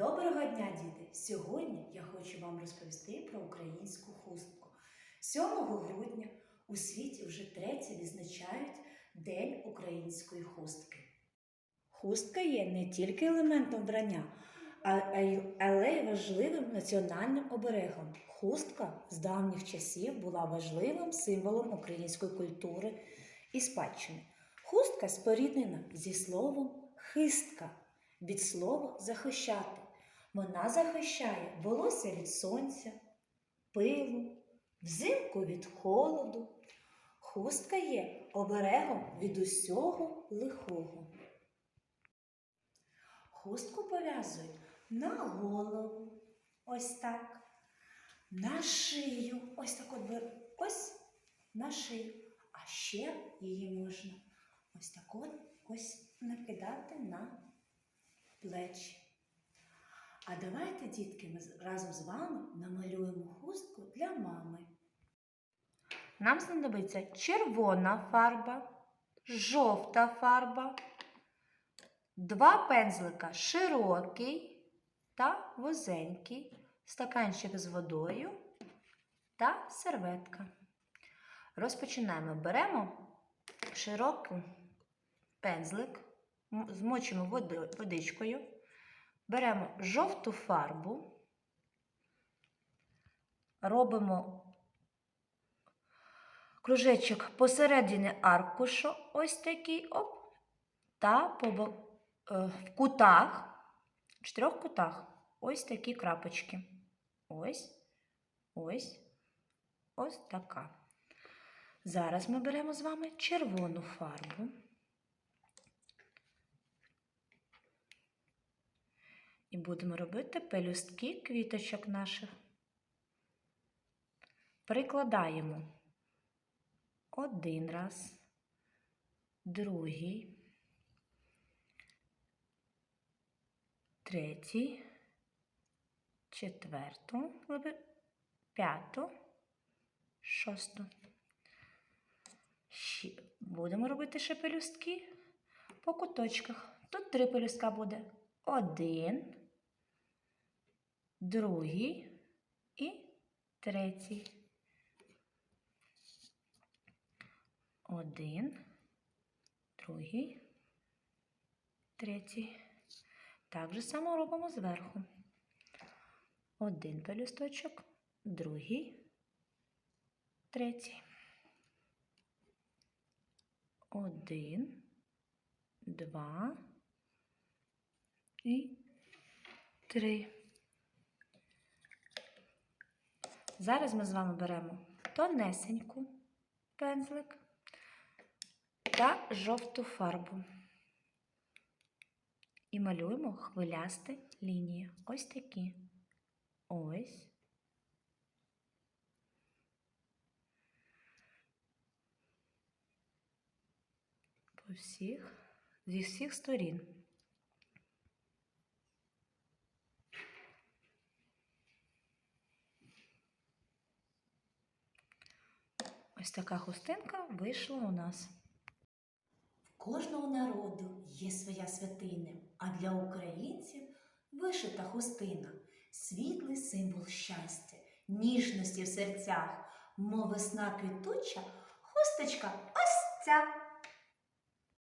Доброго дня, діти! Сьогодні я хочу вам розповісти про українську хустку. 7 грудня у світі вже третє відзначають День української хустки. Хустка є не тільки елементом вбрання, але й важливим національним оберегом. Хустка з давніх часів була важливим символом української культури і спадщини. Хустка споріднена зі словом хистка від слова захищати. Вона захищає волосся від сонця, пилу, взимку від холоду. Хустка є оберегом від усього лихого. Хустку пов'язують на голову, ось так, на шию, ось так от бер- ось на шию. А ще її можна ось так от ось накидати на плечі. А давайте, дітки, ми разом з вами намалюємо хустку для мами. Нам знадобиться червона фарба, жовта фарба, два пензлика широкий та вузенький, стаканчик з водою та серветка. Розпочинаємо. Беремо широкий пензлик, змочимо водичкою, беремо жовту фарбу, робимо кружечок посередині аркушу, ось такий оп, та по, е, в кутах, в чотирьох кутах, ось такі крапочки. Ось, ось, ось така. Зараз ми беремо з вами червону фарбу. Будемо робити пелюстки квіточок наших. Прикладаємо один раз, другий, третій, четверту, п'яту, шосту. Будемо робити ще пелюстки по куточках. Тут три пелюстка буде. Один, другий і третій. Один, другий, третій. Так же само робимо зверху. Один пелюсточок, другий, третій. Один, два і три. Зараз ми з вами беремо тонесеньку пензлик та жовту фарбу. І малюємо хвилясті лінії. Ось такі. Ось. По всіх, зі всіх сторін. Ось така хустинка вийшла у нас. Кожного народу є своя святиня, а для українців вишита хустина, світлий символ щастя, ніжності в серцях, мов весна квітуча, хусточка ось ця.